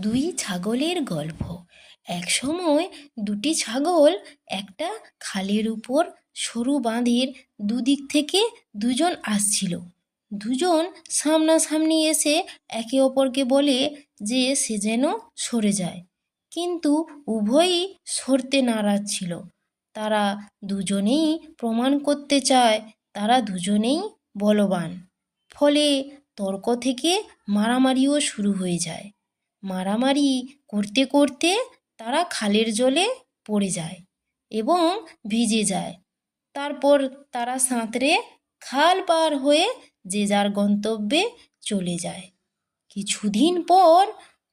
দুই ছাগলের গল্প। এক সময় দুটি ছাগল একটা খালের উপর সরু বাঁধের দুদিক থেকে দুজন আসছিল। দুজন সামনাসামনি এসে একে অপরকে বলে যে সে যেন সরে যায়। কিন্তু উভয়ই সরতে নারাজ ছিল। তারা দুজনেই প্রমাণ করতে চায়, তারা দুজনেই বলবান। ফলে তর্ক থেকে মারামারিও শুরু হয়ে যায়। মারামারি করতে করতে তারা খালের জলে পড়ে যায় এবং ভিজে যায়। তারপর তারা সাঁতরে খাল পার হয়ে যে যার গন্তব্যে চলে যায়। কিছুদিন পর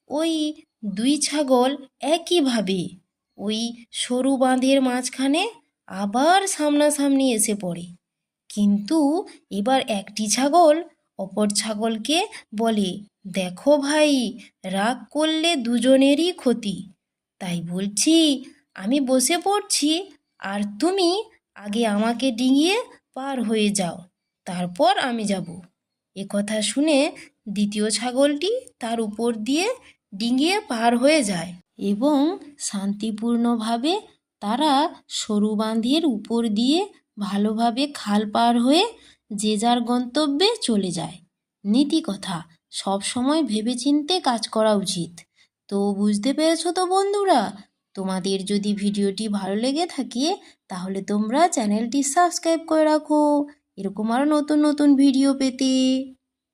ওই দুই ছাগল একইভাবে ওই সরু বাঁধের মাঝখানে আবার সামনাসামনি এসে পড়ে। কিন্তু এবার একটি ছাগল অপর ছাগলকে বলে দেখো ভাই, রাগ করলে দুজনেরই ক্ষতি। তাই বলছি, আমি বসে পড়ছি আর তুমি আগে আমাকে ডিঙিয়ে পার হয়ে যাও, তারপর আমি যাব। এ কথা শুনে দ্বিতীয় ছাগলটি তার উপর দিয়ে ডিঙিয়ে পার হয়ে যায় এবং শান্তিপূর্ণভাবে তারা সরু বাঁধের উপর দিয়ে ভালোভাবে খাল পার হয়ে যে যার গন্তব্যে চলে যায়। নীতি কথা সব সময় ভেবেচিন্তে কাজ করা উচিত। তো বুঝতে পেরেছ তো বন্ধুরা? তোমাদের যদি ভিডিওটি ভালো লেগে থাকে, তাহলে তোমরা চ্যানেলটি সাবস্ক্রাইব করে রাখো। এরকম আরও নতুন নতুন ভিডিও পেতে।